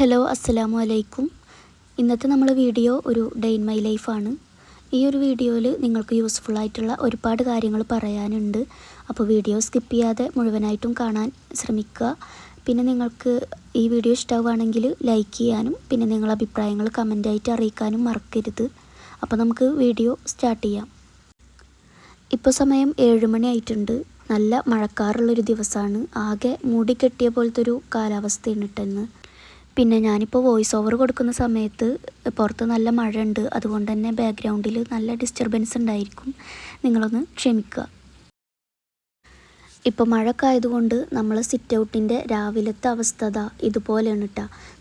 Hello അസ്സലാമു അലൈക്കും ഇന്നത്തെ നമ്മളെ വീഡിയോ ഒരു ഡേ ഇൻ മൈ ലൈഫാണ് ഈ ഒരു വീഡിയോയിൽ നിങ്ങൾക്ക് യൂസ്ഫുൾ ആയിട്ടുള്ള ഒരുപാട് കാര്യങ്ങൾ പറയാനുണ്ട്. അപ്പോൾ വീഡിയോ സ്കിപ്പ് ചെയ്യാതെ മുഴുവനായിട്ടും കാണാൻ ശ്രമിക്കുക. പിന്നെ നിങ്ങൾക്ക് ഈ വീഡിയോ ഇഷ്ടമാവുകയാണെങ്കിൽ ലൈക്ക് ചെയ്യാനും പിന്നെ നിങ്ങളുടെ അഭിപ്രായങ്ങൾ കമന്റായിട്ട് അറിയിക്കാനും മറക്കരുത്. അപ്പോൾ നമുക്ക് വീഡിയോ സ്റ്റാർട്ട് ചെയ്യാം. ഇപ്പോൾ സമയം ഏഴ് മണി ആയിട്ടുണ്ട്. നല്ല മഴക്കാറുള്ളൊരു ദിവസമാണ്. ആകെ മൂടിക്കെട്ടിയ പോലത്തെ ഒരു കാലാവസ്ഥയാണ് ഇട്ടെന്ന്. പിന്നെ ഞാനിപ്പോൾ വോയിസ് ഓവർ കൊടുക്കുന്ന സമയത്ത് പുറത്ത് നല്ല മഴ ഉണ്ട് അതുകൊണ്ട് തന്നെ ബാക്ക്ഗ്രൗണ്ടിൽ നല്ല ഡിസ്റ്റർബൻസ് ഉണ്ടായിരിക്കും. നിങ്ങളൊന്ന് ക്ഷമിക്കുക. ഇപ്പോൾ മഴയൊക്കെ ആയതുകൊണ്ട് നമ്മൾ സിറ്റ് ഔട്ടിന്റെ രാവിലത്തെ അവസ്ഥ ദാ ഇതുപോലെയാണ്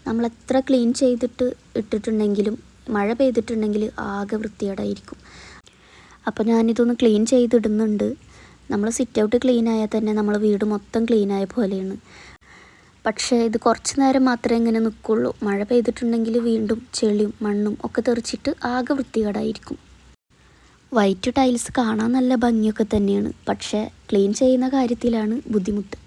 നമ്മൾ എത്ര ക്ലീൻ ചെയ്തിട്ട് ഇട്ടിട്ടുണ്ടെങ്കിലും മഴ പെയ്തിട്ടുണ്ടെങ്കിൽ ആകെ വൃത്തികേടായിരിക്കും. അപ്പോൾ ഞാനിതൊന്ന് ക്ലീൻ ചെയ്തിടുന്നുണ്ട്. നമ്മൾ സിറ്റ് ഔട്ട് ക്ലീൻ ആയാൽ തന്നെ നമ്മൾ വീട് മൊത്തം ക്ലീൻ ആയ പോലെയാണ്. പക്ഷേ ഇത് കുറച്ച് നേരം മാത്രമേ ഇങ്ങനെ നിൽക്കുള്ളൂ. മഴ പെയ്തിട്ടുണ്ടെങ്കിൽ വീണ്ടും ചെളിയും മണ്ണും ഒക്കെ തെറിച്ചിട്ട് ആകെ വൃത്തികേടായിരിക്കും. വൈറ്റ് ടൈൽസ് കാണാൻ നല്ല ഭംഗിയൊക്കെ തന്നെയാണ്. പക്ഷേ ക്ലീൻ ചെയ്യുന്ന കാര്യത്തിലാണ് ബുദ്ധിമുട്ട്.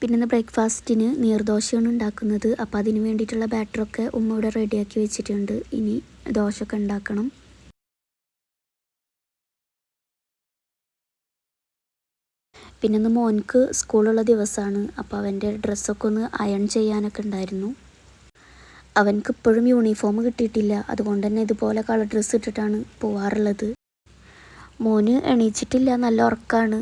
പിന്നെ ബ്രേക്ക്ഫാസ്റ്റിന് നീർദോശയാണ് ഉണ്ടാക്കുന്നത്. അപ്പോൾ അതിന് വേണ്ടിയിട്ടുള്ള ബാറ്ററൊക്കെ ഉമ്മ ഇവിടെ റെഡിയാക്കി വെച്ചിട്ടുണ്ട്. ഇനി ദോശയൊക്കെ ഉണ്ടാക്കണം. പിന്നെ ഇന്ന് മോൻക്ക് സ്കൂളുള്ള ദിവസമാണ് അപ്പോൾ അവന്റെ ഡ്രസ്സൊക്കെ ഒന്ന് അയൺ ചെയ്യാനൊക്കെ ഉണ്ടായിരുന്നു. അവൻക്ക് ഇപ്പോഴും യൂണിഫോം കിട്ടിയിട്ടില്ല. അതുകൊണ്ട് തന്നെ ഇതുപോലെ കളർ ഡ്രസ്സ് ഇട്ടിട്ടാണ് പോവാറുള്ളത്. മോന് എണീച്ചിട്ടില്ല. നല്ല ഉറക്കമാണ്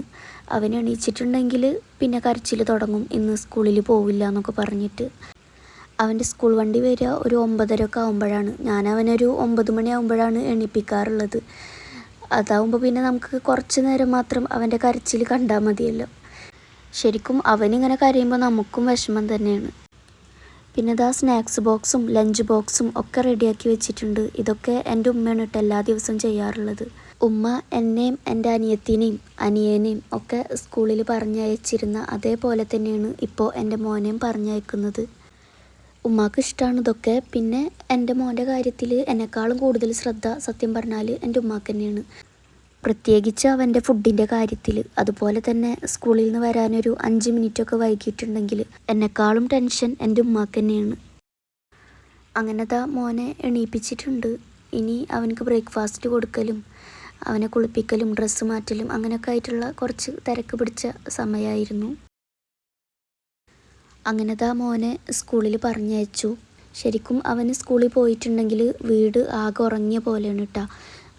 അവൻ എണീച്ചിട്ടുണ്ടെങ്കിൽ പിന്നെ കരച്ചിൽ തുടങ്ങും. ഇന്ന് സ്കൂളിൽ പോവില്ല എന്നൊക്കെ പറഞ്ഞിട്ട്. അവന്റെ സ്കൂൾ വണ്ടി വരിക ഒരു ഒമ്പതര ഒക്കെ ആകുമ്പോഴാണ് ഞാൻ അവനൊരു ഒമ്പത് മണിയാകുമ്പോഴാണ് എണീപ്പിക്കാറുള്ളത്. അതാവുമ്പോൾ പിന്നെ നമുക്ക് കുറച്ച് നേരം മാത്രം അവന്റെ കരച്ചിൽ കണ്ടാൽ മതിയല്ലോ. ശരിക്കും അവനിങ്ങനെ കരയുമ്പോൾ നമുക്കും വിഷമം തന്നെയാണ്. പിന്നെ ഇതാ സ്നാക്സ് ബോക്സും ലഞ്ച് ബോക്സും ഒക്കെ റെഡിയാക്കി വെച്ചിട്ടുണ്ട്. ഇതൊക്കെ എന്റെ ഉമ്മയാണ് കേട്ടോ എല്ലാ ദിവസവും ചെയ്യാറുള്ളത്. ഉമ്മ എന്നെയും എന്റെ അനിയത്തിനെയും അനിയനെയും ഒക്കെ സ്കൂളിൽ പറഞ്ഞയച്ചിരുന്ന അതേപോലെ തന്നെയാണ് ഇപ്പോൾ എന്റെ മോനെയും പറഞ്ഞയക്കുന്നത്. ഉമ്മാക്ക് ഇഷ്ടമാണ് ഇതൊക്കെ. പിന്നെ എന്റെ മോന്റെ കാര്യത്തിൽ എന്നെക്കാളും കൂടുതൽ ശ്രദ്ധ സത്യം പറഞ്ഞാൽ എന്റെ ഉമ്മാക്ക് തന്നെയാണ്. പ്രത്യേകിച്ച് അവന്റെ ഫുഡിന്റെ കാര്യത്തിൽ. അതുപോലെ തന്നെ സ്കൂളിൽ നിന്ന് വരാനൊരു അഞ്ച് മിനിറ്റൊക്കെ വൈകിട്ടുണ്ടെങ്കിൽ എന്നെക്കാളും ടെൻഷൻ എന്റെ ഉമ്മാക്ക് തന്നെയാണ്. അങ്ങനത്തെ മോനെ എണീപ്പിച്ചിട്ടുണ്ട്. ഇനി അവനക്ക് ബ്രേക്ക്ഫാസ്റ്റ് കൊടുക്കലും അവനെ കുളിപ്പിക്കലും ഡ്രസ്സ് മാറ്റലും അങ്ങനെയൊക്കെ ആയിട്ടുള്ള കുറച്ച് തിരക്ക് പിടിച്ച സമയമായിരുന്നു. അങ്ങനത്തെ മോനെ സ്കൂളിൽ പറഞ്ഞയച്ചു. ശരിക്കും അവന് സ്കൂളിൽ പോയിട്ടുണ്ടെങ്കിൽ വീട് ആകെ ഉറങ്ങിയ പോലെയാണ് കേട്ടോ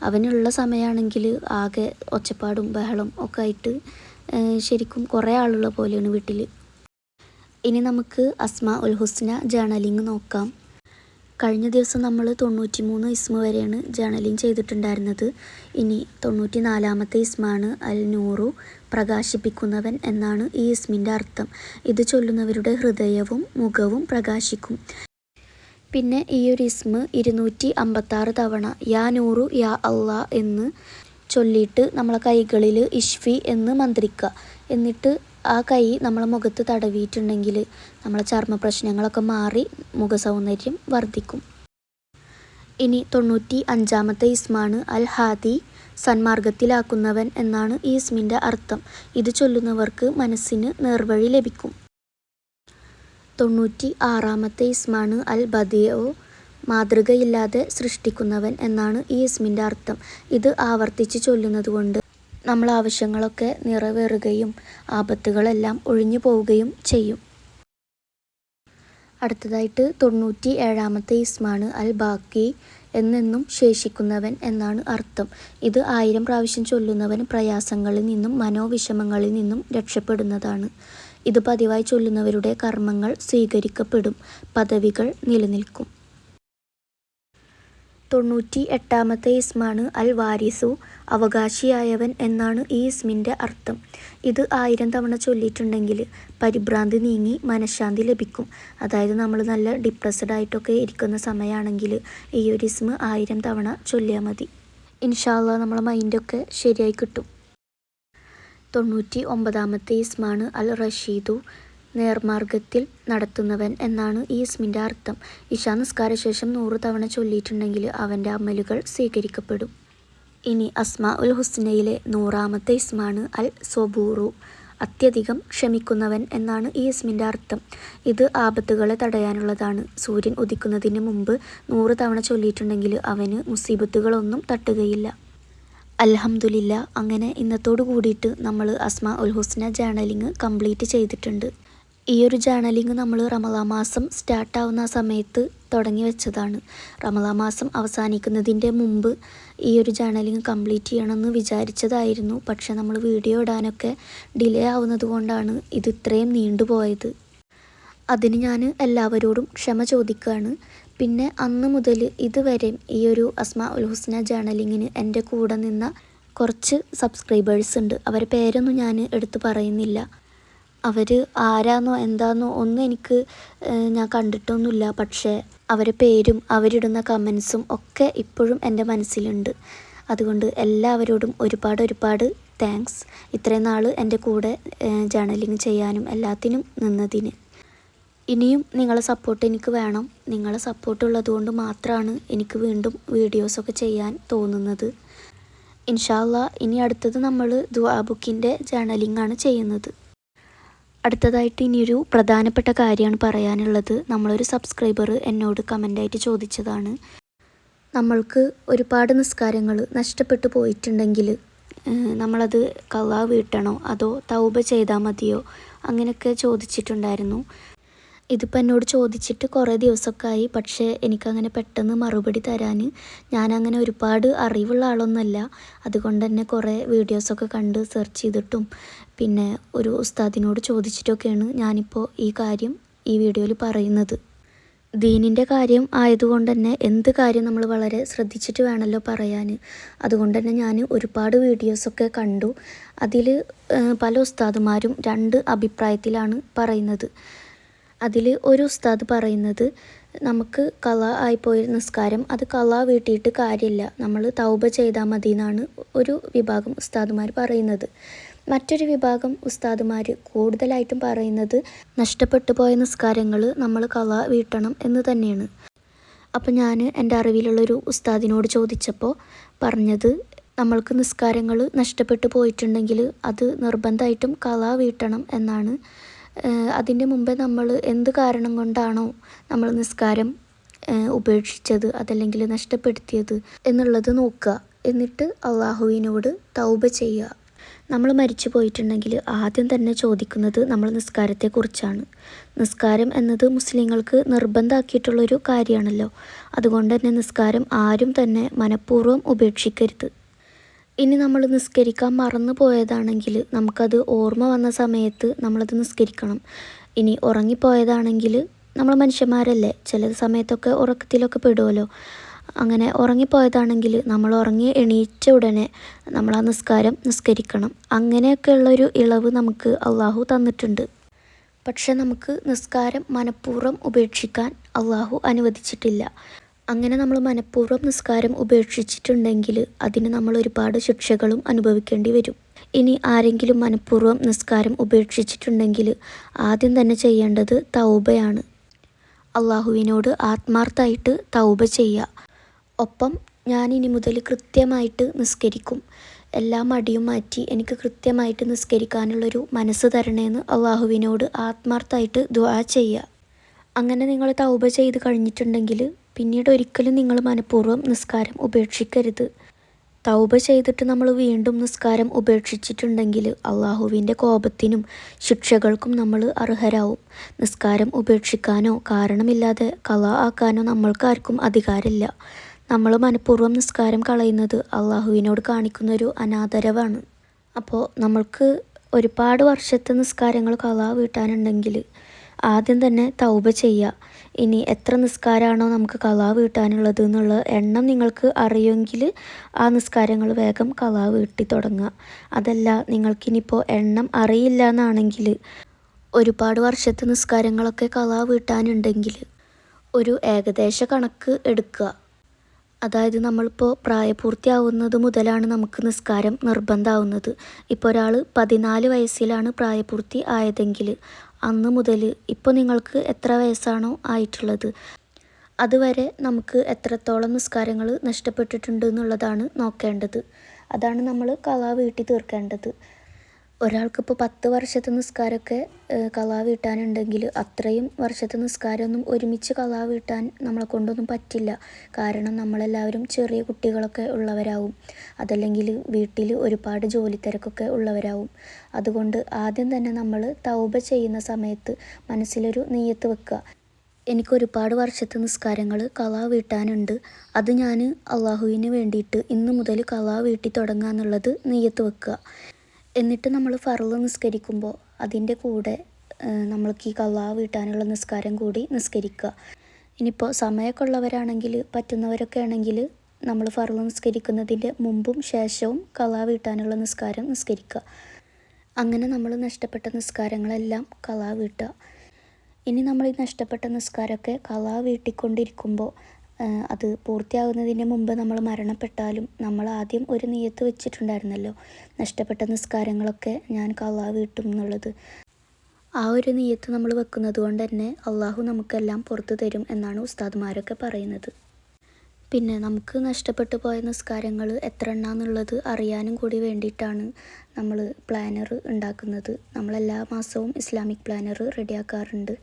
അവനുള്ള സമയമാണെങ്കിൽ ആകെ ഒച്ചപ്പാടും ബഹളം ഒക്കെ ആയിട്ട് ശരിക്കും കുറേ ആളുള്ള പോലെയാണ് വീട്ടിൽ ഇനി നമുക്ക് അസ്മ ഉൽ ഹുസ്ന ജേണലിങ് നോക്കാം. കഴിഞ്ഞ ദിവസം നമ്മൾ തൊണ്ണൂറ്റി മൂന്ന് ഇസ്മ വരെയാണ് ജേണലിങ് ചെയ്തിട്ടുണ്ടായിരുന്നത്. ഇനി തൊണ്ണൂറ്റി നാലാമത്തെ ഇസ്മാണ് അൽ നൂറു പ്രകാശിപ്പിക്കുന്നവൻ എന്നാണ് ഈ ഇസ്മിന്റെ അർത്ഥം. ഇത് ചൊല്ലുന്നവരുടെ ഹൃദയവും മുഖവും പ്രകാശിക്കും. പിന്നെ ഈ ഒരു ഇസ്മ ഇരുന്നൂറ്റി അമ്പത്താറ് തവണ യാ നൂറു യാ അള്ളാ എന്ന് ചൊല്ലിയിട്ട് നമ്മളെ കൈകളിൽ ഇഷ്ഫി എന്ന് മന്ത്രിക്കുക എന്നിട്ട് ആ കൈ നമ്മളെ മുഖത്ത് തടവിയിട്ടുണ്ടെങ്കിൽ നമ്മളെ ചർമ്മ പ്രശ്നങ്ങളൊക്കെ മാറി മുഖസൗന്ദര്യം വർദ്ധിക്കും. ഇനി തൊണ്ണൂറ്റി അഞ്ചാമത്തെ ഇസ്മാണ് അൽ ഹാദി. സന്മാർഗത്തിലാക്കുന്നവൻ എന്നാണ് ഈ ഇസ്മിന്റെ അർത്ഥം. ഇത് ചൊല്ലുന്നവർക്ക് മനസ്സിന് നേർവഴി ലഭിക്കും. തൊണ്ണൂറ്റി ആറാമത്തെ ഇസ്മാണ് അൽ ബദിയോ മാതൃകയില്ലാതെ സൃഷ്ടിക്കുന്നവൻ എന്നാണ് ഈ ഇസ്മിന്റെ അർത്ഥം. ഇത് ആവർത്തിച്ച് ചൊല്ലുന്നത് കൊണ്ട് നമ്മൾ ആവശ്യങ്ങളൊക്കെ നിറവേറുകയും ആപത്തുകളെല്ലാം ഒഴിഞ്ഞു പോവുകയും ചെയ്യും. അടുത്തതായിട്ട് തൊണ്ണൂറ്റി ഏഴാമത്തെ ഇസ്മാണ് അൽ ബാക്കി എന്നെന്നും ശേഷിക്കുന്നവൻ എന്നാണ് അർത്ഥം. ഇത് ആയിരം പ്രാവശ്യം ചൊല്ലുന്നവൻ പ്രയാസങ്ങളിൽ നിന്നും മനോവിഷമങ്ങളിൽ നിന്നും രക്ഷപ്പെടുന്നതാണ്. ഇത് പതിവായി ചൊല്ലുന്നവരുടെ കർമ്മങ്ങൾ സ്വീകരിക്കപ്പെടും. പദവികൾ നിലനിൽക്കും. തൊണ്ണൂറ്റി എട്ടാമത്തെ ഇസ്മാണ് അൽ വാരിസു. അവകാശിയായവൻ എന്നാണ് ഈ ഇസ്മിന്റെ അർത്ഥം. ഇത് ആയിരം തവണ ചൊല്ലിയിട്ടുണ്ടെങ്കിൽ പരിഭ്രാന്തി നീങ്ങി മനഃശാന്തി ലഭിക്കും. അതായത് നമ്മൾ നല്ല ഡിപ്രസ്ഡ് ആയിട്ടൊക്കെ ഇരിക്കുന്ന സമയമാണെങ്കിൽ ഈ ഒരു ഇസ്മ ആയിരം തവണ ചൊല്ലിയാൽ മതി. ഇൻഷാല്ല നമ്മളെ മൈൻഡൊക്കെ ശരിയായി കിട്ടും. തൊണ്ണൂറ്റി ഒമ്പതാമത്തെ ഇസ്മാണ് അൽ റഷീദു. നേർമാർഗത്തിൽ നടത്തുന്നവൻ എന്നാണ് ഈ ഇസ്മിന്റെ അർത്ഥം. ഇഷാ നിസ്കാര ശേഷം നൂറ് തവണ ചൊല്ലിയിട്ടുണ്ടെങ്കിൽ അവന്റെ അമലുകൾ സ്വീകരിക്കപ്പെടും. ഇനി അസ്മ ഉൽ ഹുസ്നയിലെ നൂറാമത്തെ ഇസ്മാണ് അൽ സൊബൂറു. അത്യധികം ക്ഷമിക്കുന്നവൻ എന്നാണ് ഈ ഇസ്മിന്റെ അർത്ഥം. ഇത് ആപത്തുകളെ തടയാനുള്ളതാണ്. സൂര്യൻ ഉദിക്കുന്നതിന് മുമ്പ് നൂറ് തവണ ചൊല്ലിയിട്ടുണ്ടെങ്കിൽ അവന് മുസീബത്തുകളൊന്നും തട്ടുകയില്ല. അൽഹംദുലില്ല അങ്ങനെ ഇന്നത്തോടു കൂടിയിട്ട് നമ്മൾ അസ്മാ ഉൽ ഹുസ്ന ജേണലിങ് കംപ്ലീറ്റ് ചെയ്തിട്ടുണ്ട്. ഈ ഒരു ജേണലിങ് നമ്മൾ റമലാ മാസം സ്റ്റാർട്ടാവുന്ന സമയത്ത് തുടങ്ങി വെച്ചതാണ്. റമലാ മാസം അവസാനിക്കുന്നതിന്റെ മുമ്പ് ഈ ഒരു ജേണലിങ് കംപ്ലീറ്റ് ചെയ്യണമെന്ന് വിചാരിച്ചതായിരുന്നു. പക്ഷെ നമ്മൾ വീഡിയോ ഇടാനൊക്കെ ഡിലേ ആവുന്നത് കൊണ്ടാണ് ഇത് ഇത്രയും നീണ്ടുപോയത് അതിന് ഞാൻ എല്ലാവരോടും ക്ഷമ ചോദിക്കുകയാണ് പിന്നെ അന്ന് മുതൽ ഇതുവരെ ഈ ഒരു അസ്മ ഉൽ ഹുസ്ന ജേണലിങ്ങിന് എന്റെ കൂടെ നിന്ന കുറച്ച് സബ്സ്ക്രൈബേഴ്സ് ഉണ്ട്. അവരുടെ പേരൊന്നും ഞാൻ എടുത്തു പറയുന്നില്ല. അവർ ആരാന്നോ എന്താന്നോ ഒന്നും എനിക്ക് ഞാൻ കണ്ടിട്ടൊന്നുമില്ല. പക്ഷേ അവരെ പേരും അവരിടുന്ന കമൻസും ഒക്കെ ഇപ്പോഴും എന്റെ മനസ്സിലുണ്ട്. അതുകൊണ്ട് എല്ലാവരോടും ഒരുപാട് ഒരുപാട് താങ്ക്സ്. ഇത്രയും നാൾ എന്റെ കൂടെ ജേണലിങ് ചെയ്യാനും എല്ലാത്തിനും നിന്നതിന്. ഇനിയും നിങ്ങളെ സപ്പോർട്ട് എനിക്ക് വേണം. നിങ്ങളെ സപ്പോർട്ട് ഉള്ളതുകൊണ്ട് മാത്രമാണ് എനിക്ക് വീണ്ടും വീഡിയോസൊക്കെ ചെയ്യാൻ തോന്നുന്നത്. ഇൻഷാല്ല ഇനി അടുത്തത് നമ്മൾ ദുആ ബുക്കിന്റെ ജേണലിംഗ് ആണ് ചെയ്യുന്നത്. അടുത്തതായിട്ട് ഇനിയൊരു പ്രധാനപ്പെട്ട കാര്യമാണ് പറയാനുള്ളത്. നമ്മളൊരു സബ്സ്ക്രൈബർ എന്നോട് കമന്റായിട്ട് ചോദിച്ചതാണ്. നമ്മൾക്ക് ഒരുപാട് നിസ്കാരങ്ങൾ നഷ്ടപ്പെട്ടു പോയിട്ടുണ്ടെങ്കിൽ നമ്മളത് കള്ളാ വീട്ടണോ? അതോ തൗബ ചെയ്താൽ മതിയോ? അങ്ങനെയൊക്കെ ചോദിച്ചിട്ടുണ്ടായിരുന്നു. ഇതിപ്പോൾ എന്നോട് ചോദിച്ചിട്ട് കുറേ ദിവസമൊക്കെ ആയി പക്ഷേ എനിക്കങ്ങനെ പെട്ടെന്ന് മറുപടി തരാൻ ഞാനങ്ങനെ ഒരുപാട് അറിവുള്ള ആളൊന്നുമല്ല. അതുകൊണ്ട് തന്നെ കുറേ വീഡിയോസൊക്കെ കണ്ട് സെർച്ച് ചെയ്തിട്ടും പിന്നെ ഒരു ഉസ്താദിനോട് ചോദിച്ചിട്ടൊക്കെയാണ് ഞാനിപ്പോൾ ഈ കാര്യം ഈ വീഡിയോയിൽ പറയുന്നത്. ദീനിന്റെ കാര്യം ആയതുകൊണ്ട് തന്നെ എന്ത് കാര്യം നമ്മൾ വളരെ ശ്രദ്ധിച്ചിട്ട് വേണമല്ലോ പറയാൻ അതുകൊണ്ട് തന്നെ ഞാൻ ഒരുപാട് വീഡിയോസൊക്കെ കണ്ടു. അതിൽ പല ഉസ്താദുമാരും രണ്ട് അഭിപ്രായത്തിലാണ് പറയുന്നത്. അതിൽ ഒരു ഉസ്താദ് പറയുന്നത് നമുക്ക് കള ആയിപ്പോയ നിസ്കാരം അത് കള വീട്ടിയിട്ട് കാര്യമില്ല. നമ്മൾ തൗബ ചെയ്താൽ മതി എന്നാണ് ഒരു വിഭാഗം ഉസ്താദുമാർ പറയുന്നത്. മറ്റൊരു വിഭാഗം ഉസ്താദുമാർ കൂടുതലായിട്ടും പറയുന്നത് നഷ്ടപ്പെട്ടു പോയ നിസ്കാരങ്ങൾ നമ്മൾ കള വീട്ടണം എന്ന് തന്നെയാണ്. അപ്പം ഞാൻ എന്റെ അറിവിലുള്ളൊരു ഉസ്താദിനോട് ചോദിച്ചപ്പോൾ പറഞ്ഞത് നമ്മൾക്ക് നിസ്കാരങ്ങൾ നഷ്ടപ്പെട്ടു പോയിട്ടുണ്ടെങ്കിൽ അത് നിർബന്ധമായിട്ടും കള വീട്ടണം എന്നാണ്. അതിന്റെ മുമ്പേ നമ്മൾ എന്ത് കാരണം കൊണ്ടാണോ നമ്മൾ നിസ്കാരം ഉപേക്ഷിച്ചത് അതല്ലെങ്കിൽ നഷ്ടപ്പെടുത്തിയത് എന്നുള്ളത് നോക്കുക. എന്നിട്ട് അള്ളാഹുവിനോട് തൗബ ചെയ്യുക. നമ്മൾ മരിച്ചു പോയിട്ടുണ്ടെങ്കിൽ ആദ്യം തന്നെ ചോദിക്കുന്നത് നമ്മൾ നിസ്കാരത്തെക്കുറിച്ചാണ്. നിസ്കാരം എന്നത് മുസ്ലിങ്ങൾക്ക് നിർബന്ധമാക്കിയിട്ടുള്ളൊരു കാര്യമാണല്ലോ. അതുകൊണ്ട് തന്നെ നിസ്കാരം ആരും തന്നെ മനഃപൂർവം ഉപേക്ഷിക്കരുത്. ഇനി നമ്മൾ നിസ്കരിക്കാൻ മറന്നു പോയതാണെങ്കിൽ നമുക്കത് ഓർമ്മ വന്ന സമയത്ത് നമ്മളത് നിസ്കരിക്കണം. ഇനി ഉറങ്ങിപ്പോയതാണെങ്കിൽ നമ്മൾ മനുഷ്യന്മാരല്ലേ? ചില സമയത്തൊക്കെ ഉറക്കത്തിലൊക്കെ പെടുമല്ലോ അങ്ങനെ ഉറങ്ങിപ്പോയതാണെങ്കിൽ നമ്മൾ ഉറങ്ങി എണീറ്റ ഉടനെ നമ്മൾ ആ നിസ്കാരം നിസ്കരിക്കണം. അങ്ങനെയൊക്കെയുള്ളൊരു ഇളവ് നമുക്ക് അള്ളാഹു തന്നിട്ടുണ്ട്. പക്ഷെ നമുക്ക് നിസ്കാരം മനഃപൂർവം ഉപേക്ഷിക്കാൻ അള്ളാഹു അനുവദിച്ചിട്ടില്ല. അങ്ങനെ നമ്മൾ മനഃപൂർവം നിസ്കാരം ഉപേക്ഷിച്ചിട്ടുണ്ടെങ്കിൽ അതിന് നമ്മൾ ഒരുപാട് ശിക്ഷകളും അനുഭവിക്കേണ്ടി വരും. ഇനി ആരെങ്കിലും മനഃപൂർവം നിസ്കാരം ഉപേക്ഷിച്ചിട്ടുണ്ടെങ്കിൽ ആദ്യം തന്നെ ചെയ്യേണ്ടത് തൗബയാണ്. അള്ളാഹുവിനോട് ആത്മാർത്ഥമായിട്ട് തൗബ ചെയ്യുക. ഒപ്പം ഞാൻ ഇനി മുതൽ കൃത്യമായിട്ട് നിസ്കരിക്കും. എല്ലാ മടിയും മാറ്റി എനിക്ക് കൃത്യമായിട്ട് നിസ്കരിക്കാനുള്ളൊരു മനസ്സ് തരണേന്ന് അള്ളാഹുവിനോട് ആത്മാർത്ഥമായിട്ട് ദ്വാ ചെയ്യുക. അങ്ങനെ നിങ്ങൾ തൗബ ചെയ്ത് കഴിഞ്ഞിട്ടുണ്ടെങ്കിൽ പിന്നീട് ഒരിക്കലും നിങ്ങൾ മനഃപൂർവം നിസ്കാരം ഉപേക്ഷിക്കരുത്. തൗബ ചെയ്തിട്ട് നമ്മൾ വീണ്ടും നിസ്കാരം ഉപേക്ഷിച്ചിട്ടുണ്ടെങ്കിൽ അള്ളാഹുവിന്റെ കോപത്തിനും ശിക്ഷകൾക്കും നമ്മൾ അർഹരാവും. നിസ്കാരം ഉപേക്ഷിക്കാനോ കാരണമില്ലാതെ കല ആക്കാനോ നമ്മൾക്കാർക്കും അധികാരമില്ല. നമ്മൾ മനഃപൂർവം നിസ്കാരം കളയുന്നത് അള്ളാഹുവിനോട് കാണിക്കുന്നൊരു അനാദരവാണ്. അപ്പോൾ നമ്മൾക്ക് ഒരുപാട് വർഷത്തെ നിസ്കാരങ്ങൾ കല വീട്ടാനുണ്ടെങ്കിൽ ആദ്യം തന്നെ തൗബ ചെയ്യുക. ഇനി എത്ര നിസ്കാരമാണോ നമുക്ക് കലാ വീട്ടാനുള്ളത് എന്നുള്ള എണ്ണം നിങ്ങൾക്ക് അറിയുമെങ്കിൽ ആ നിസ്കാരങ്ങൾ വേഗം കലാ വീട്ടി തുടങ്ങുക. അതല്ല നിങ്ങൾക്കിനിപ്പോൾ എണ്ണം അറിയില്ല എന്നാണെങ്കിൽ ഒരുപാട് വർഷത്തെ നിസ്കാരങ്ങളൊക്കെ കലാ വീട്ടാനുണ്ടെങ്കിൽ ഒരു ഏകദേശ കണക്ക് എടുക്കുക. അതായത് നമ്മളിപ്പോൾ പ്രായപൂർത്തിയാവുന്നത് മുതലാണ് നമുക്ക് നിസ്കാരം നിർബന്ധമാവുന്നത് ഇപ്പോൾ ഒരാൾ പതിനാല് വയസ്സിലാണ് പ്രായപൂർത്തി ആയതെങ്കിൽ അന്ന് മുതൽ ഇപ്പോൾ നിങ്ങൾക്ക് എത്ര വയസ്സാണോ ആയിട്ടുള്ളത്. അതുവരെ നമുക്ക് എത്രത്തോളം നിസ്കാരങ്ങൾ നഷ്ടപ്പെട്ടിട്ടുണ്ട് എന്നുള്ളതാണ് നോക്കേണ്ടത്. അതാണ് നമ്മൾ കള വീട്ടി തീർക്കേണ്ടത്. ഒരാൾക്കിപ്പോൾ പത്ത് വർഷത്തെ നിസ്കാരമൊക്കെ കളാ വീട്ടാനുണ്ടെങ്കിൽ അത്രയും വർഷത്തെ നിസ്കാരമൊന്നും ഒരുമിച്ച് കളാ വീട്ടാൻ നമ്മളെ കൊണ്ടൊന്നും പറ്റില്ല. കാരണം നമ്മളെല്ലാവരും ചെറിയ കുട്ടികളൊക്കെ ഉള്ളവരാവും. അതല്ലെങ്കിൽ വീട്ടിൽ ഒരുപാട് ജോലി തിരക്കൊക്കെ ഉള്ളവരാവും. അതുകൊണ്ട് ആദ്യം തന്നെ നമ്മൾ തൗബ ചെയ്യുന്ന സമയത്ത് മനസ്സിലൊരു നെയ്യത്ത് വെക്കുക. എനിക്ക് ഒരുപാട് വർഷത്തെ നിസ്കാരങ്ങൾ കളാ വീട്ടാനുണ്ട് അത് ഞാൻ അള്ളാഹുവിന് വേണ്ടിയിട്ട് ഇന്നു മുതൽ കളാ വീട്ടി തുടങ്ങുക എന്നുള്ളത് നെയ്യത്ത് വെക്കുക. എന്നിട്ട് നമ്മൾ ഫറൽ നിസ്കരിക്കുമ്പോൾ അതിന്റെ കൂടെ നമ്മൾക്ക് ഈ കള്ളാ വീട്ടാനുള്ള നിസ്കാരം കൂടി നിസ്കരിക്കുക. ഇനിയിപ്പോൾ സമയമൊക്കെ ഉള്ളവരാണെങ്കിൽ പറ്റുന്നവരൊക്കെ ആണെങ്കിൽ നമ്മൾ ഫറൽ നിസ്കരിക്കുന്നതിന്റെ മുമ്പും ശേഷവും കള്ളാ വീട്ടാനുള്ള നിസ്കാരം നിസ്കരിക്കുക. അങ്ങനെ നമ്മൾ നഷ്ടപ്പെട്ട നിസ്കാരങ്ങളെല്ലാം കളാ വീട്ടുക. ഇനി നമ്മൾ ഈ നഷ്ടപ്പെട്ട നിസ്കാരമൊക്കെ കളാ വീട്ടിക്കൊണ്ടിരിക്കുമ്പോൾ അത് പൂർത്തിയാകുന്നതിന് മുമ്പ് നമ്മൾ മരണപ്പെട്ടാലും നമ്മൾ ആദ്യം ഒരു നിയത്ത് വെച്ചിട്ടുണ്ടായിരുന്നല്ലോ. നഷ്ടപ്പെട്ട നിസ്കാരങ്ങളൊക്കെ ഞാൻ കള്ളാ വീട്ടും എന്നുള്ളത്. ആ ഒരു നീയത്ത് നമ്മൾ വെക്കുന്നത് കൊണ്ട് തന്നെ അള്ളാഹു നമുക്കെല്ലാം പുറത്തു തരും എന്നാണ് ഉസ്താദ്മാരൊക്കെ പറയുന്നത്. പിന്നെ നമുക്ക് നഷ്ടപ്പെട്ടു പോയ നിസ്കാരങ്ങൾ എത്ര എണ്ണാന്നുള്ളത് അറിയാനും കൂടി വേണ്ടിയിട്ടാണ് നമ്മൾ പ്ലാനർ ഉണ്ടാക്കുന്നത്. നമ്മളെല്ലാ മാസവും ഇസ്ലാമിക് പ്ലാനർ റെഡിയാക്കാറുണ്ട്.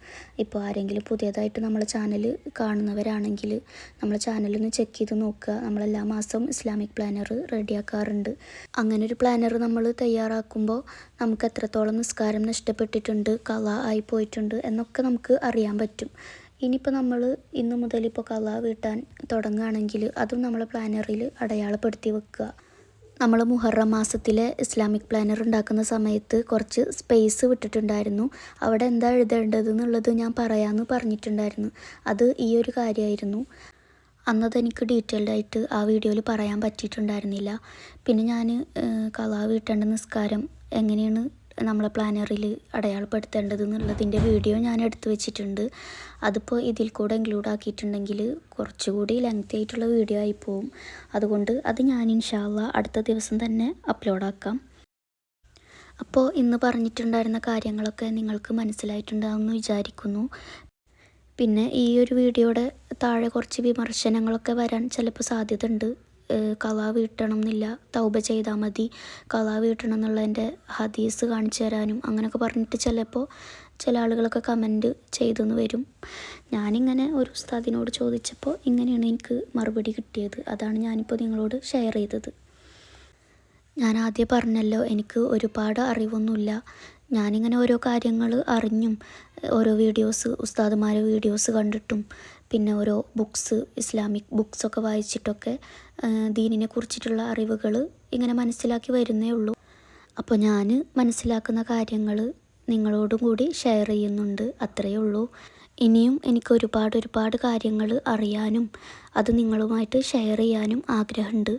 ഇപ്പോൾ ആരെങ്കിലും പുതിയതായിട്ട് നമ്മളെ ചാനൽ കാണുന്നവരാണെങ്കിൽ നമ്മളെ ചാനലൊന്ന് ചെക്ക് ചെയ്ത് നോക്കുക. നമ്മളെല്ലാ മാസവും ഇസ്ലാമിക് പ്ലാനർ റെഡിയാക്കാറുണ്ട്. അങ്ങനെ ഒരു പ്ലാനർ നമ്മൾ തയ്യാറാക്കുമ്പോൾ നമുക്ക് എത്രത്തോളം നിസ്കാരം നഷ്ടപ്പെട്ടിട്ടുണ്ട് കള ആയി പോയിട്ടുണ്ട് എന്നൊക്കെ നമുക്ക് അറിയാൻ പറ്റും. ഇനിയിപ്പോൾ നമ്മൾ ഇന്നു മുതൽ ഇപ്പോൾ കള വീട്ടാൻ തുടങ്ങുകയാണെങ്കിൽ അതും നമ്മൾ പ്ലാനറിൽ അടയാളപ്പെടുത്തി വെക്കുക. നമ്മൾ മുഹറം മാസത്തിലെ ഇസ്ലാമിക് പ്ലാനർ ഉണ്ടാക്കുന്ന സമയത്ത് കുറച്ച് സ്പേസ് വിട്ടിട്ടുണ്ടായിരുന്നു. അവിടെ എന്താ എഴുതേണ്ടത് എന്നുള്ളത് ഞാൻ പറയാമെന്ന് പറഞ്ഞിട്ടുണ്ടായിരുന്നു. അത് ഈ ഒരു കാര്യമായിരുന്നു. അന്നത് എനിക്ക് ഡീറ്റെയിൽഡ് ആയിട്ട് ആ വീഡിയോയിൽ പറയാൻ പറ്റിയിട്ടുണ്ടായിരുന്നില്ല. പിന്നെ ഞാൻ കലാ വീട്ടേണ്ട നിസ്കാരം എങ്ങനെയാണ് നമ്മളെ പ്ലാനറിൽ അടയാളപ്പെടുത്തേണ്ടത് എന്നുള്ളതിന്റെ വീഡിയോ ഞാൻ എടുത്തു വെച്ചിട്ടുണ്ട്. അതിപ്പോൾ ഇതിൽ കൂടെ ഇൻക്ലൂഡ് ആക്കിയിട്ടുണ്ടെങ്കിൽ കുറച്ചുകൂടി ലെങ്ത് ആയിട്ടുള്ള വീഡിയോ ആയി അതുകൊണ്ട് അത് ഞാൻ ഇൻഷാല്ല അടുത്ത ദിവസം തന്നെ അപ്ലോഡ് ആക്കാം. അപ്പോൾ ഇന്ന് പറഞ്ഞിട്ടുണ്ടായിരുന്ന കാര്യങ്ങളൊക്കെ നിങ്ങൾക്ക് മനസ്സിലായിട്ടുണ്ടാകുമെന്ന് വിചാരിക്കുന്നു. പിന്നെ ഈ ഒരു വീഡിയോയുടെ താഴെ കുറച്ച് വിമർശനങ്ങളൊക്കെ വരാൻ ചിലപ്പോൾ സാധ്യത ഉണ്ട് കിട്ടണം എന്നില്ല തൗബ ചെയ്താൽ മതി. കളാ വീട്ടണം എന്നുള്ളതിന്റെ ഹദീസ് കാണിച്ചു തരാനും അങ്ങനെയൊക്കെ പറഞ്ഞിട്ട് ചിലപ്പോൾ ചില ആളുകളൊക്കെ കമന്റ് ചെയ്തെന്ന് വരും. ഞാനിങ്ങനെ ഒരു ഉസ്താദിനോട് ചോദിച്ചപ്പോൾ ഇങ്ങനെയാണ് എനിക്ക് മറുപടി കിട്ടിയത്. അതാണ് ഞാനിപ്പോൾ നിങ്ങളോട് ഷെയർ ചെയ്തത്. ഞാൻ ആദ്യം പറഞ്ഞല്ലോ എനിക്ക് ഒരുപാട് അറിവൊന്നുമില്ല. ഞാനിങ്ങനെ ഓരോ കാര്യങ്ങൾ അറിഞ്ഞും ഓരോ വീഡിയോസ് ഉസ്താദുമാരെ വീഡിയോസ് കണ്ടിട്ടും പിന്നെ ഓരോ ബുക്സ് ഇസ്ലാമിക് ബുക്സൊക്കെ വായിച്ചിട്ടൊക്കെ ദീനിനെ കുറിച്ചിട്ടുള്ള അറിവുകൾ ഇങ്ങനെ മനസ്സിലാക്കി വരുന്നേ ഉള്ളൂ. അപ്പോൾ ഞാൻ മനസ്സിലാക്കുന്ന കാര്യങ്ങൾ നിങ്ങളോടും കൂടി ഷെയർ ചെയ്യുന്നുണ്ട് അത്രയേ ഉള്ളൂ. ഇനിയും എനിക്ക് ഒരുപാട് ഒരുപാട് കാര്യങ്ങൾ അറിയാനും അത് നിങ്ങളുമായിട്ട് ഷെയർ ചെയ്യാനും ആഗ്രഹമുണ്ട്.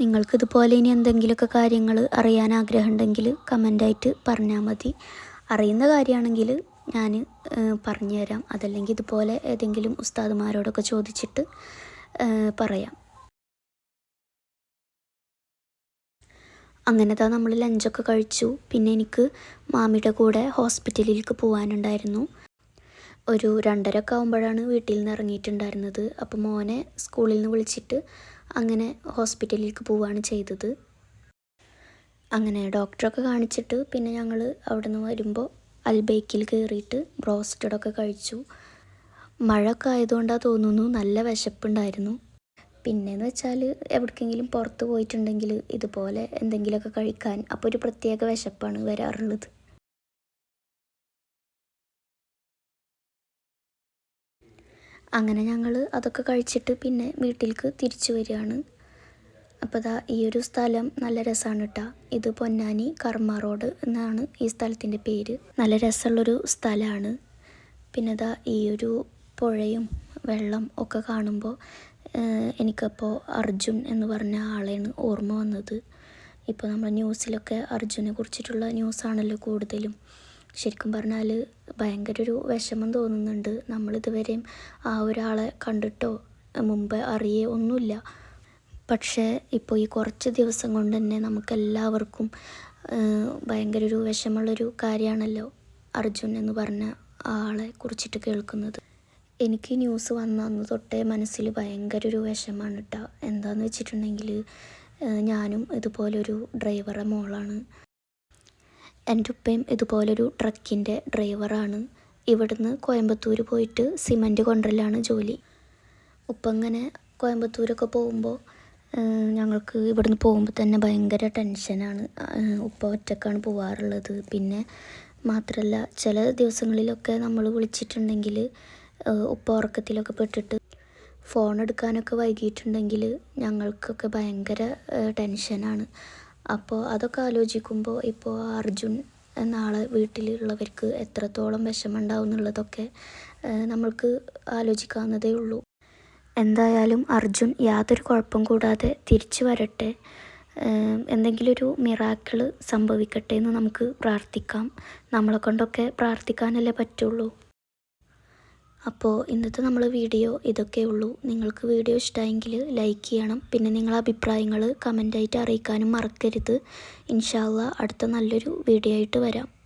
നിങ്ങൾക്ക് ഇതുപോലെ ഇനി എന്തെങ്കിലുമൊക്കെ കാര്യങ്ങൾ അറിയാൻ ആഗ്രഹമുണ്ടെങ്കിൽ കമന്റായിട്ട് പറഞ്ഞാൽ മതി. അറിയുന്ന കാര്യമാണെങ്കിൽ ഞാൻ പറഞ്ഞു തരാം അതല്ലെങ്കിൽ ഇതുപോലെ ഏതെങ്കിലും ഉസ്താദുമാരോടൊക്കെ ചോദിച്ചിട്ട് പറയാം. അങ്ങനെ താ നമ്മൾ ലഞ്ചൊക്കെ കഴിച്ചു. പിന്നെ എനിക്ക് മാമിയുടെ കൂടെ ഹോസ്പിറ്റലിലേക്ക് പോകാനുണ്ടായിരുന്നു. ഒരു രണ്ടര ഒക്കെ ആകുമ്പോഴാണ് വീട്ടിൽ നിന്ന് ഇറങ്ങിയിട്ടുണ്ടായിരുന്നത്. അപ്പോൾ മോനെ സ്കൂളിൽ നിന്ന് വിളിച്ചിട്ട് അങ്ങനെ ഹോസ്പിറ്റലിലേക്ക് പോവുകയാണ് ചെയ്തത്. അങ്ങനെ ഡോക്ടറൊക്കെ കാണിച്ചിട്ട് പിന്നെ ഞങ്ങൾ അവിടെ നിന്ന് വരുമ്പോൾ അൽബേക്കിൽ കയറിയിട്ട് ബ്രോസ്റ്റഡൊക്കെ കഴിച്ചു. മഴയൊക്കെ ആയതുകൊണ്ടാണ് തോന്നുന്നു നല്ല വിശപ്പുണ്ടായിരുന്നു. പിന്നെയെന്ന് വെച്ചാൽ എവിടേക്കെങ്കിലും പുറത്ത് പോയിട്ടുണ്ടെങ്കിൽ ഇതുപോലെ എന്തെങ്കിലുമൊക്കെ കഴിക്കാൻ അപ്പോൾ ഒരു പ്രത്യേക വിശപ്പാണ് വരാറുള്ളത്. അങ്ങനെ ഞങ്ങൾ അതൊക്കെ കഴിച്ചിട്ട് പിന്നെ വീട്ടിലേക്ക് തിരിച്ചു വരികയാണ്. അപ്പോൾ ദാ ഈ ഒരു സ്ഥലം നല്ല രസമാണ് കേട്ടോ ഇത് പൊന്നാനി കർമ്മ റോഡ് എന്നാണ് ഈ സ്ഥലത്തിന്റെ പേര്. നല്ല രസമുള്ളൊരു സ്ഥലമാണ് പിന്നെ ദാ ഈ ഒരു പുഴയും വെള്ളം ഒക്കെ കാണുമ്പോൾ എനിക്കപ്പോൾ അർജുൻ എന്ന് പറഞ്ഞ ആളെയാണ് ഓർമ്മ വന്നത്. ഇപ്പോൾ നമ്മൾ ന്യൂസിലൊക്കെ അർജുനെ കുറിച്ചിട്ടുള്ള ന്യൂസാണല്ലോ കൂടുതലും. ശരിക്കും പറഞ്ഞാൽ ഭയങ്കര ഒരു വിഷമം തോന്നുന്നുണ്ട്. നമ്മളിതുവരെയും ആ ഒരാളെ കണ്ടിട്ടോ മുമ്പ് അറിയേ ഒന്നുമില്ല. പക്ഷേ ഇപ്പോൾ ഈ കുറച്ച് ദിവസം കൊണ്ട് തന്നെ നമുക്കെല്ലാവർക്കും ഭയങ്കര ഒരു വിഷമമുള്ളൊരു കാര്യമാണല്ലോ അർജുൻ എന്ന് പറഞ്ഞ ആളെ കുറിച്ചിട്ട് കേൾക്കുന്നത്. എനിക്ക് ന്യൂസ് വന്ന അന്ന് തൊട്ടേ മനസ്സിൽ ഭയങ്കര ഒരു വിഷമാണ് കേട്ടോ എന്താണെന്ന് വെച്ചിട്ടുണ്ടെങ്കിൽ ഞാനും ഇതുപോലൊരു ഡ്രൈവറുടെ മോളാണ്. എന്റെ ഉപ്പയും ഇതുപോലൊരു ട്രക്കിന്റെ ഡ്രൈവറാണ്. ഇവിടുന്ന് കോയമ്പത്തൂർ പോയിട്ട് സിമന്റ് കൊണ്ടുവരലാണ് ജോലി. ഉപ്പ ഇങ്ങനെ കോയമ്പത്തൂരൊക്കെ പോകുമ്പോൾ ഞങ്ങൾക്ക് ഇവിടുന്ന് പോകുമ്പോൾ തന്നെ ഭയങ്കര ടെൻഷനാണ്. ഉപ്പ ഒറ്റക്കാണ് പോവാറുള്ളത്. പിന്നെ മാത്രമല്ല ചില ദിവസങ്ങളിലൊക്കെ നമ്മൾ വിളിച്ചിട്ടുണ്ടെങ്കിൽ ഉപ്പ ഉറക്കത്തിലൊക്കെ പെട്ടിട്ട് ഫോൺ എടുക്കാനൊക്കെ വൈകിയിട്ടുണ്ടെങ്കിൽ ഞങ്ങൾക്കൊക്കെ ഭയങ്കര ടെൻഷനാണ്. അപ്പോൾ അതൊക്കെ ആലോചിക്കുമ്പോൾ ഇപ്പോൾ അർജുൻ നാളെ വീട്ടിലുള്ളവർക്ക് എത്രത്തോളം വിഷമമുണ്ടാവും എന്നുള്ളതൊക്കെ നമ്മൾക്ക് ആലോചിക്കാവുന്നതേ ഉള്ളൂ. എന്തായാലും അർജുൻ യാതൊരു കുഴപ്പം കൂടാതെ തിരിച്ചു വരട്ടെ. എന്തെങ്കിലും ഒരു മിറാക്കിൾ സംഭവിക്കട്ടെ എന്ന് നമുക്ക് പ്രാർത്ഥിക്കാം. നമ്മളെ കൊണ്ടൊക്കെ പ്രാർത്ഥിക്കാനല്ലേ പറ്റുള്ളൂ. അപ്പോൾ ഇന്നത്തെ നമ്മൾ വീഡിയോ ഇതൊക്കെ ഉള്ളൂ. നിങ്ങൾക്ക് വീഡിയോ ഇഷ്ടമായെങ്കിൽ ലൈക്ക് ചെയ്യണം. പിന്നെ നിങ്ങളെ അഭിപ്രായങ്ങൾ കമന്റായിട്ട് അറിയിക്കാനും മറക്കരുത്. ഇൻഷാല്ല അടുത്ത നല്ലൊരു വീഡിയോ ആയിട്ട് വരാം.